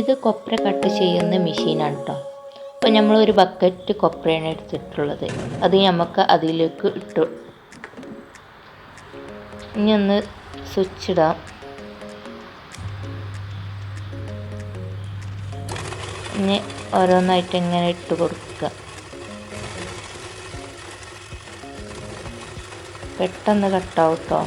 ഇത് കൊപ്ര കട്ട് ചെയ്യുന്ന മെഷീനാണ് കേട്ടോ അപ്പോൾ നമ്മൾ ഒരു ബക്കറ്റ് കൊപ്രയാണ് എടുത്തിട്ടുള്ളത്. അത് നമുക്ക് അതിലേക്ക് ഇട്ടു. ഇനി ഒന്ന് സ്വിച്ച് ഇടാം. ഇനി ഓരോന്നായിട്ട് ഇങ്ങനെ ഇട്ട് കൊടുക്കുക. പെട്ടെന്ന് കട്ടാവും കേട്ടോ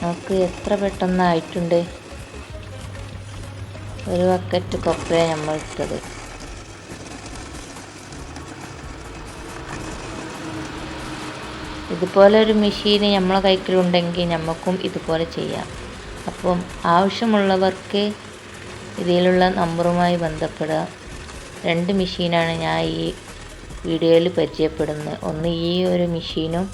നമുക്ക് എത്ര പെട്ടെന്നായിട്ടുണ്ട് ഒരു ബക്കറ്റ് കൊപ്ര നമ്മൾ ഇട്ടത്. ഇതുപോലെ ഒരു മെഷീൻ നമ്മളെ കൈക്കലുണ്ടെങ്കിൽ നമുക്കും ഇതുപോലെ ചെയ്യാം. അപ്പം ആവശ്യമുള്ളവർക്ക് ഇതിലുള്ള നമ്പറുമായി ബന്ധപ്പെടുക. രണ്ട് മെഷീനാണ് ഞാൻ ഈ വീഡിയോയിൽ പരിചയപ്പെടുന്നത്. ഒന്ന് ഈ ഒരു മെഷീനും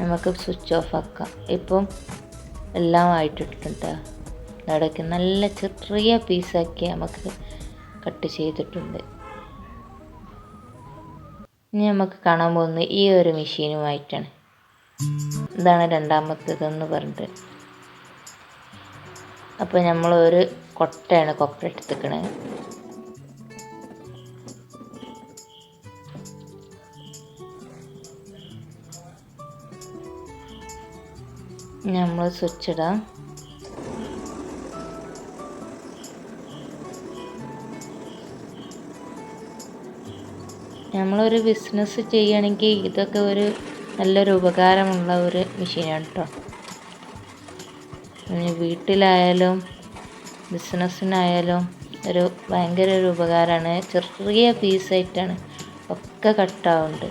നമുക്ക് സ്വിച്ച് ഓഫ് ആക്കാം. ഇപ്പം എല്ലാം ആയിട്ടിട്ടുണ്ട്. ഇടയ്ക്ക് നല്ല ചെറിയ പീസാക്കി നമുക്ക് കട്ട് ചെയ്തിട്ടുണ്ട്. ഇനി നമുക്ക് കാണാൻ പോകുന്നത് ഈ ഒരു മെഷീനുമായിട്ടാണ് ഇതാണ് രണ്ടാമത്തേതെന്ന് പറഞ്ഞിട്ട്. അപ്പോൾ നമ്മളൊരു കൊട്ടയാണ് കൊപ്ര എടുത്തിക്കണത് നമ്മൾ സ്വിച്ച് ഇടാം നമ്മളൊരു ബിസിനസ് ചെയ്യുകയാണെങ്കിൽ ഇതൊക്കെ ഒരു നല്ലൊരു ഉപകാരമുള്ള ഒരു മെഷീനാണ് കേട്ടോ വീട്ടിലായാലും ബിസിനസ്സിനായാലും ഒരു ഭയങ്കര ഒരു ഉപകാരമാണ്. ചെറിയ പീസായിട്ടാണ് ഒക്കെ കട്ടാവുന്നുണ്ട്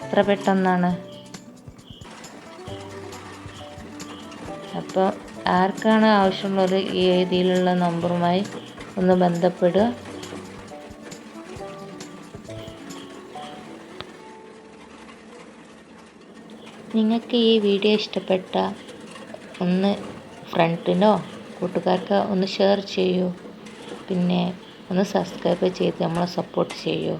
എത്ര പെട്ടെന്നാണ് അപ്പോൾ ആർക്കാണ് ആവശ്യമുള്ളത് ഈ രീതിയിലുള്ള നമ്പറുമായി ഒന്ന് ബന്ധപ്പെടുക. നിങ്ങൾക്ക് ഈ വീഡിയോ ഇഷ്ടപ്പെട്ട ഒന്ന് ഫ്രണ്ടിനോ കൂട്ടുകാർക്ക് ഒന്ന് ഷെയർ ചെയ്യൂ. പിന്നെ ഒന്ന് സബ്സ്ക്രൈബ് ചെയ്ത് നമ്മളെ സപ്പോർട്ട് ചെയ്യൂ.